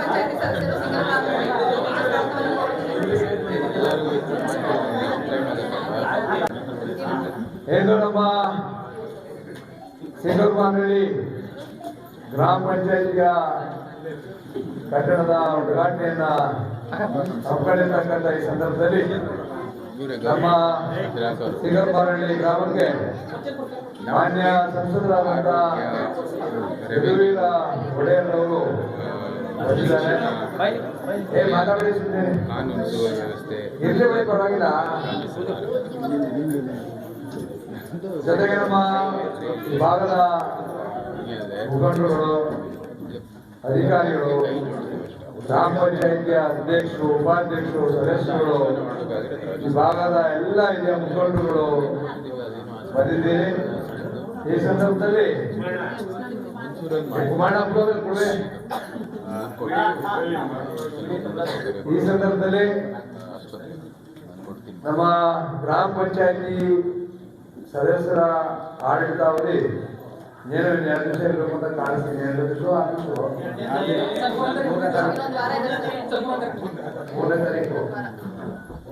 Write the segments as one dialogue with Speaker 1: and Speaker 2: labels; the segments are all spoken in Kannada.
Speaker 1: ಪಂಚಾಯತಿ ಸದಸ್ಯರು
Speaker 2: ಏನು ನಮ್ಮ ಸಿಂಗಲ್ ಮಾನಹಳ್ಳಿ ಗ್ರಾಮ ಪಂಚಾಯತಿಯ ಕಟ್ಟಡದ ಉದ್ಘಾಟನೆಯನ್ನ ಹಮ್ಮಿಕೊಂಡಿರ್ತಕ್ಕಂಥ ಈ ಸಂದರ್ಭದಲ್ಲಿ ನಮ್ಮ ಸಿಗಂಬರಳ್ಳಿ ಗ್ರಾಮಕ್ಕೆ ಮಾನ್ಯ ಸಂಸದರಾದಂಥ ರಘುವೀರ ಒಡೆಯರವರು
Speaker 3: ಕಾನೂನು ಸುವ್ಯವಸ್ಥೆ
Speaker 2: ಬಿಡಿ, ಪರವಾಗಿಲ್ಲ. ಜೊತೆಗೆ ನಮ್ಮ ಭಾಗದ ಮುಖಂಡರುಗಳು, ಅಧಿಕಾರಿಗಳು ಗ್ರಾಮ ಪಂಚಾಯತಿಯ ಅಧ್ಯಕ್ಷರು, ಉಪಾಧ್ಯಕ್ಷರು, ಸದಸ್ಯರು, ಈ ಭಾಗದ ಎಲ್ಲ ಹಿರಿಯ ಮುಖಂಡರುಗಳು ಬಂದಿದ್ದೀರಿ ಈ ಸಂದರ್ಭದಲ್ಲಿ. ಈ ಸಂದರ್ಭದಲ್ಲಿ ನಮ್ಮ ಗ್ರಾಮ ಪಂಚಾಯತಿ ಸದಸ್ಯರ ಆಡಳಿತಾವಧಿ ಮೂರನೇ ತಾರೀಕು.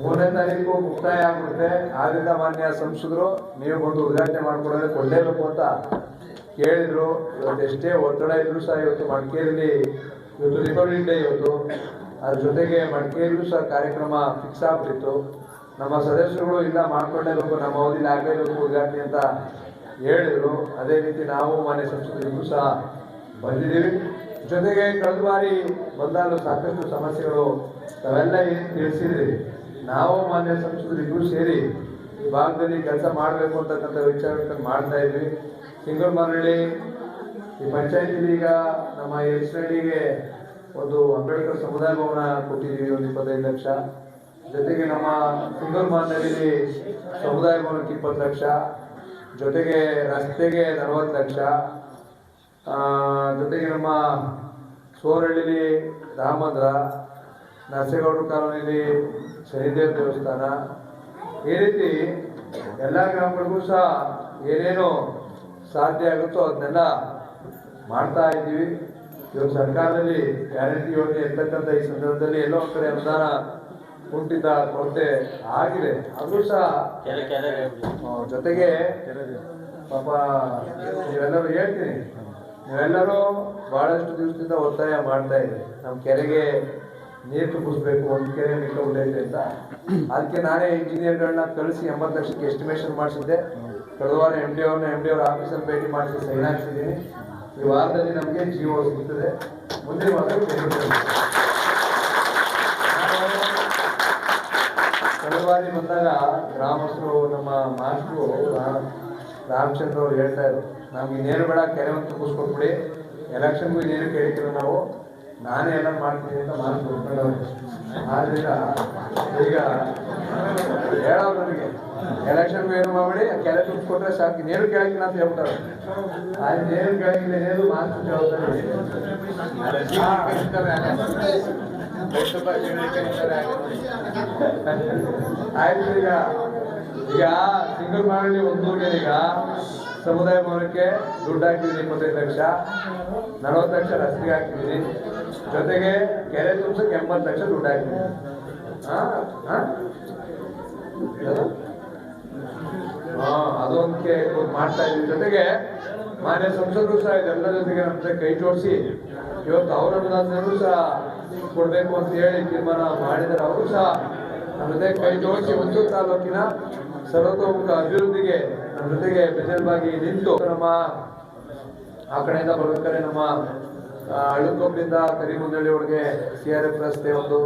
Speaker 2: ಮೂರನೇ ತಾರೀಕು ಮುಕ್ತಾಯ ಆಗ್ಬಿಡುತ್ತೆ. ಆದ್ರಿಂದ ಮಾನ್ಯ ಸಂಸದರು, ನೀವು ಬಂದು ಉದ್ಘಾಟನೆ ಮಾಡ್ಕೊಡೋದ್ರೆ ಕೊಡಲೇಬೇಕು ಅಂತ ಕೇಳಿದ್ರು. ಇವತ್ತು ಎಷ್ಟೇ ಒತ್ತಡ ಇದ್ರು ಸಹ ಇವತ್ತು ಮಡಿಕೇರಿಲಿ, ಇವತ್ತು ರಿಪಬ್ಲಿಕ್ ಡೇ ಇವತ್ತು, ಅದ್ರ ಜೊತೆಗೆ ಮಡಿಕೇರಿಗೂ ಸಹ ಕಾರ್ಯಕ್ರಮ ಫಿಕ್ಸ್ ಆಗ್ಬಿಟ್ಟಿತ್ತು. ನಮ್ಮ ಸದಸ್ಯರುಗಳು ಇಲ್ಲ, ಮಾಡ್ಕೊಳ್ಳೇಬೇಕು. ನಮ್ಮ ಅವಧಿಲಿ ಆಗಲೇಬೇಕು ಉದ್ಘಾಟನೆ ಅಂತ ಹೇಳಿದ್ರು. ಅದೇ ರೀತಿ ನಾವು ಮಾನ್ಯ ಸಂಸದರಿಗೂ ಸಹ ಬಂದಿದ್ದೀವಿ. ಜೊತೆಗೆ ಕಳೆದ ಬಾರಿ ಬಂದಾಗ ಸಾಕಷ್ಟು ಸಮಸ್ಯೆಗಳು ತಾವೆಲ್ಲ ತಿಳಿಸಿದ್ರಿ. ನಾವು ಮಾನ್ಯ ಸಂಸದರಿಗೂ ಸೇರಿ ಈ ಭಾಗದಲ್ಲಿ ಕೆಲಸ ಮಾಡಬೇಕು ಅಂತಕ್ಕಂಥ ವಿಚಾರಗಳನ್ನು ಮಾಡ್ತಾ ಇದ್ವಿ. ಸಿಂಗಲ್ ಮರಳಿ ಈ ಪಂಚಾಯತಿಲಿ ಈಗ ನಮ್ಮ ಎಸ್ ಹಳ್ಳಿಗೆ ಒಂದು ಅಂಬೇಡ್ಕರ್ ಸಮುದಾಯ ಭವನ ಕೊಟ್ಟಿದ್ದೀವಿ ಒಂದು ಇಪ್ಪತ್ತೈದು ಲಕ್ಷ. ಜೊತೆಗೆ ನಮ್ಮ ಸಿಂಗಲ್ ಮಾರ್ನಲ್ಲಿ ಸಮುದಾಯ ಭವನಕ್ಕೆ ಇಪ್ಪತ್ತು ಲಕ್ಷ. ಜೊತೆಗೆ ರಸ್ತೆಗೆ ನಲವತ್ತು ಲಕ್ಷ ಜೊತೆಗೆ ನಮ್ಮ ಸೋರಳ್ಳಿಲಿ ರಾಮಂದ್ರ ನರಸೇಗೌಡರ ಕಾಲೋನಿಲಿ ಶನಿದೇವ ದೇವಸ್ಥಾನ. ಈ ರೀತಿ ಎಲ್ಲ ಗ್ರಾಮಗಳಿಗೂ ಸಹ ಏನೇನು ಸಾಧ್ಯ ಆಗುತ್ತೋ ಅದನ್ನೆಲ್ಲ ಮಾಡ್ತಾ ಇದ್ದೀವಿ. ಇವಾಗ ಸರ್ಕಾರದಲ್ಲಿ ಗ್ಯಾರಂಟಿ ಯೋಜನೆ ಇರ್ತಕ್ಕಂಥ ಈ ಸಂದರ್ಭದಲ್ಲಿ ಎಲ್ಲೋ ಕಡೆ ಅನುದಾನ ಕುಂಠಿತ ಕೊರತೆ ಆಗಿದೆ. ಅದು ಸಹ ಜೊತೆಗೆ ಪಾಪ ನೀವೆಲ್ಲರೂ ಹೇಳ್ತೀನಿ ನೀವೆಲ್ಲರೂ ಬಹಳಷ್ಟು ದಿವಸದಿಂದ ಒತ್ತಾಯ ಮಾಡ್ತಾ ಇದ್ದೀವಿ ನಮ್ಮ ಕೆರೆಗೆ ನೀರು ತುಂಬಿಸ್ಬೇಕು ಒಂದು ಕೆರೆ ಮಿಕ್ಕ ಉಳಿದೈತೆ ಅಂತ. ಅದಕ್ಕೆ ನಾನೇ ಇಂಜಿನಿಯರ್ಗಳನ್ನ ಕಳಿಸಿ ಎಂಬತ್ತು ಲಕ್ಷಕ್ಕೆ ಎಸ್ಟಿಮೇಷನ್ ಮಾಡಿಸಿದ್ದೆ. ಕಳೆದ ವಾರ ಎಂ ಡಿ ಅವ್ರನ್ನ ಎಂ ಡಿ ಅವ್ರ ಆಫೀಸಲ್ಲಿ ಭೇಟಿ ಮಾಡಿಸಿ ಸೈನ್ ಹಾಕ್ಸಿದ್ದೀನಿ. ಈ ವಾರದಲ್ಲಿ ನಮಗೆ ಜೀವ ಸಿಗ್ತದೆ. ಮುಂದಿನ ವಾರ ಕಳೆದ ಬಾರಿ ಬಂದಾಗ ಗ್ರಾಮಸ್ಥರು ನಮ್ಮ ಮಾಸ್ಟ್ರು ರಾಮಚಂದ್ರ ಅವ್ರು ಹೇಳ್ತಾ ಇದ್ರು, ನಮ್ಗೆ ಇನ್ನೇನು ಬೇಡ, ಕೆರೆ ಅಂತ ತುಂಬಿಸ್ಕೊಟ್ಬಿಡಿ, ಎಲೆಕ್ಷನ್ಗೂ ಇನ್ನೇನು ಕೇಳಿದ್ರು ನಾವು? ನಾನೇ ಎಲ್ಲ ಮಾಡ್ತೀನಿ ಅಂತ ಮಾತು ಕೊಟ್ಕೊಂಡವ್ರು ಆದ್ರಿಂದ ಈಗ ಹೇಳೋರು ನನಗೆ ಎಲೆಕ್ಷನ್ಗೂ ಏನು ಮಾಡಿ ಕೆರೆ ತುಂಬಿಸ್ಕೊಟ್ರೆ ಸಾಕು, ಇನ್ನೇನು ಕೇಳಕ್ಕಿಲ್ಲ ಅಂತ ಹೇಳ್ಬಿಟ್ಟಾರೆ ಆಯ್ತು ಏನು ಕೇಳಂಗಿಲ್ಲ ಏನು ಮಾಸ್ಟ್ರು ಈಗ ಈಗ ಸಿಂಗಲ್ ಮಾಡಿ ಒಂದೂರಿಗೆ ಈಗ. ಸಮುದಾಯ ಭವನಕ್ಕೆ ದುಡ್ಡು ಹಾಕಿದ್ದೀನಿ ಇಪ್ಪತ್ತೈದು ಲಕ್ಷ. ನಲವತ್ತು ಲಕ್ಷ ರಸ್ತೆಗೆ ಹಾಕಿದ್ದೀನಿ. ಜೊತೆಗೆ ಕೆರೆ ತುಂಬಿಸಕ್ಕೆ ಎಂಬತ್ತು ಲಕ್ಷ ದುಡ್ಡು ಹಾಕಿದ್ದೀನಿ. ಹಾ? ಹಾ? ಹಾಂ ಮಾಡ್ತಾ ಇದ್ದೀನಿ. ಜೊತೆಗೆ ಮಾನ್ಯ ಸಂಸದರು ಸಹ ಇದೆಲ್ಲ ಜೊತೆಗೆ ನಮ್ಮ ಕೈ ಜೋಡಿಸಿ. ಇವತ್ತು ಅವರ ಸಹ ಕೊಡಬೇಕು ಅಂತ ಹೇಳಿ ತೀರ್ಮಾನ ಮಾಡಿದರೆ ಅವರು ಸಹ ನಮ್ಮ ಜೊತೆ ಕೈ ಜೋಡಿಸಿ ಒಂದು ತಾಲೂಕಿನ ಸರ್ವತೋಮುಖ ಅಭಿವೃದ್ಧಿಗೆ ನಮ್ಮ ಜೊತೆಗೆ ಬೆಜಲ್ವಾಗಿ ನಿಂತು ನಮ್ಮ ಆ ಕಡೆಯಿಂದ ಬರ್ಬೇಕಾದ್ರೆ ನಮ್ಮ ಅಳುಕೊಬ್ಬಿಂದ ಕರಿಮುಂದಳ್ಳಿ ಒಳಗೆ ಸಿ ಆರ್ ಎಫ್ ರಸ್ತೆ ಒಂದು.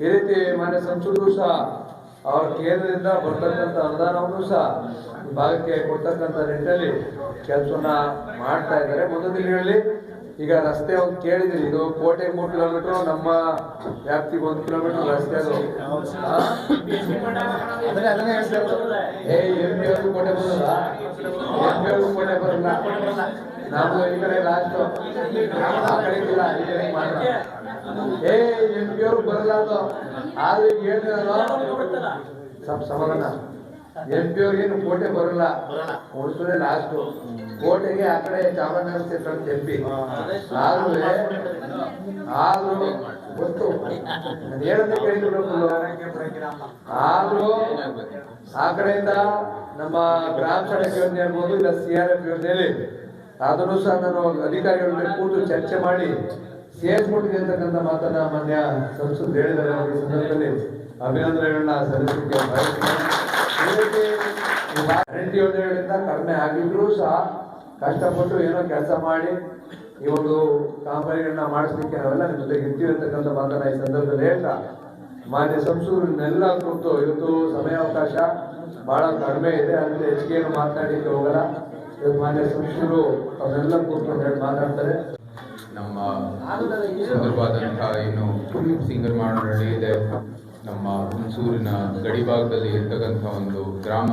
Speaker 2: ಈ ರೀತಿ ಮಾನ್ಯ ಸಂಸದರು ಸಹ ಅವ್ರ ಕೇಂದ್ರದಿಂದ ಬರ್ತಕ್ಕಂಥ ಅನುದಾನವನ್ನು ಸಹ ಭಾಗಕ್ಕೆ ಕೊಡ್ತಕ್ಕಂಥ ನಿಟ್ಟಿನಲ್ಲಿ ಕೆಲಸವನ್ನ ಮಾಡ್ತಾ ಇದ್ದಾರೆ. ಮುಂದಿನ ದಿನಗಳಲ್ಲಿ ಈಗ ರಸ್ತೆ ಒಂದು ಕೇಳಿದ್ರಿ ಇದು ಕೋಟೆ ಮೂರು ಕಿಲೋಮೀಟರ್ ನಮ್ಮ ವ್ಯಾಪ್ತಿಗೆ ಒಂದು ಕಿಲೋಮೀಟರ್ ರಸ್ತೆ ಅದು? ಅದನ್ನೇ ಏ ಎಂ ಪಿ ಅವ್ರಿಗೂ ಕೋಟೆ ಬರಲ್ಲ ಎಂ ಪಿ ಅವ್ರಿಗೂ ಕೋಟೆ ಬರಲ್ಲ. ನಾವು ಈ ಕಡೆ ಲಾಸ್ಟ್ ಆ ಕಡೆ ಇಲ್ಲ ಈ ಕಡೆ ಮಾತ್ರ ಏ ಎಂ ಪಿ ಬರಲ್ಲ ಅದು. ಆದ್ರೆ ಸ್ವಲ್ಪ ಸಮಾಧಾನ. ಎಂ ಪಿ ಅವ್ರಿಗೇನು ಕೋಟೆ ಬರಲ್ಲ. ಉಳಿಸೋದೇ ಲಾಸ್ಟ್ ಕೋಟೆಗೆ ಆ ಕಡೆ ಚಾಮರಾಜನಗರ ಕ್ಷೇತ್ರ ಎಂಪಿ ಎಂ ಪಿ ಆದ್ರೂ ಆದ್ರೂ ಗೊತ್ತು. ಹೇಳದೆ ಕೇಳಿದ್ರು ಆದ್ರೂ ಆ ಕಡೆಯಿಂದ ನಮ್ಮ ಗ್ರಾಮ ಸಡಕ್ ಯೋಜನೆ ಇರ್ಬೋದು ಇಲ್ಲ ಸಿ ಆರ್ ಎಫ್ ಯೋಜನೆಯಲ್ಲಿ. ಅದನ್ನು ಸಹ ನಾನು ಅಧಿಕಾರಿಗಳ ಕೂತು ಚರ್ಚೆ ಮಾಡಿ ಸೇರಿಸ್ಕೊಟ್ಟಿದೆ ಅಂತಕ್ಕಂಥ ಮಾತನ್ನ ಮಾನ್ಯ ಸಂಸದರು ಹೇಳಿದ್ದಾರೆ ಈ ಸಂದರ್ಭದಲ್ಲಿ ಅಭಿನಂದನೆಗಳನ್ನ ಸಲ್ಲಿಸಲಿಕ್ಕೆ ಬಯಸ್ತೇನೆ. ಗ್ಯಾರಂಟಿ ಯೋಜನೆಗಳಿಂದ ಕಡಿಮೆ ಆಗಿದ್ರು ಸಹ ಕಷ್ಟಪಟ್ಟು ಏನೋ ಕೆಲಸ ಮಾಡಿ ಈ ಒಂದು ಕಾಮಗಾರಿಗಳನ್ನ ಮಾಡಿಸ್ಲಿಕ್ಕೆ ನಾವೆಲ್ಲ ನಿಮ್ಮ ಜೊತೆ ಇರ್ತೀವಿ ಅಂತಕ್ಕಂಥ ಮಾತನ್ನ ಈ ಸಂದರ್ಭದಲ್ಲಿ ಹೇಳ್ತಾ. ಮಾನ್ಯ ಸಂಸದರನ್ನೆಲ್ಲ ಕುರಿತು ಇವತ್ತು ಸಮಯಾವಕಾಶ ಬಹಳ ಕಡಿಮೆ ಇದೆ ಅಂದ್ರೆ ಹೆಚ್ಚಿಗೆ ಏನು ಮಾತನಾಡಲಿಕ್ಕೆ ಹೋಗಲ್ಲ. ಇವತ್ತು ಮಾನ್ಯ ಸಂಸದರು ಕುರಿತು ಅಂತ ಹೇಳಿ ಮಾತಾಡ್ತಾರೆ.
Speaker 3: ನಮ್ಮ ಸುಂದರವಾದಂತಹ ಏನು ಸಿಂಗರ್ ಮಾಡಿದೆ ಇದೆ. ನಮ್ಮ ಹುಣಸೂರಿನ ಗಡಿ ಭಾಗದಲ್ಲಿ ಇರ್ತಕ್ಕಂಥ ಒಂದು ಗ್ರಾಮ.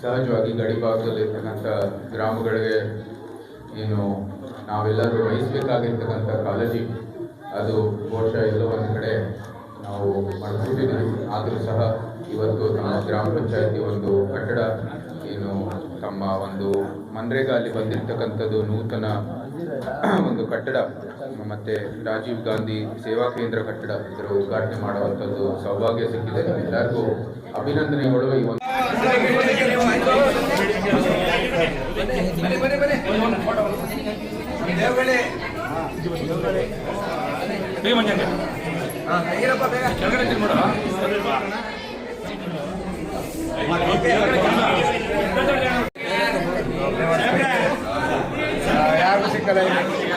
Speaker 3: ಸಹಜವಾಗಿ ಗಡಿ ಭಾಗದಲ್ಲಿ ಇರ್ತಕ್ಕಂಥ ಗ್ರಾಮಗಳಿಗೆ ಏನು ನಾವೆಲ್ಲರೂ ವಹಿಸಬೇಕಾಗಿರ್ತಕ್ಕಂಥ ಕಾಳಜಿ, ಅದು ಬಹುಶಃ ಎಲ್ಲೋ ಒಂದು ಕಡೆ ನಾವು ಮಾಡ್ಕೊಂಡಿದ್ದೀವಿ ಆದರೂ ಸಹ ಇವತ್ತು ನಮ್ಮ ಗ್ರಾಮ ಪಂಚಾಯತಿ ಒಂದು ಕಟ್ಟಡ, ಏನು ತಮ್ಮ ಒಂದು ಮನ್ರೇಗಾ ಅಲ್ಲಿ ಬಂದಿರತಕ್ಕಂಥದ್ದು ನೂತನ ಒಂದು ಕಟ್ಟಡ ಮತ್ತೆ ರಾಜೀವ್ ಗಾಂಧಿ ಸೇವಾ ಕೇಂದ್ರ ಕಟ್ಟಡ ಇದರ ಉದ್ಘಾಟನೆ ಮಾಡುವಂಥದ್ದು ಸೌಭಾಗ್ಯ ಸಿಕ್ಕಿದೆ. ಎಲ್ಲರಿಗೂ ಅಭಿನಂದನೆಗಳು ಈ ಒಂದು
Speaker 4: ಕೆಳಗಡೆ かない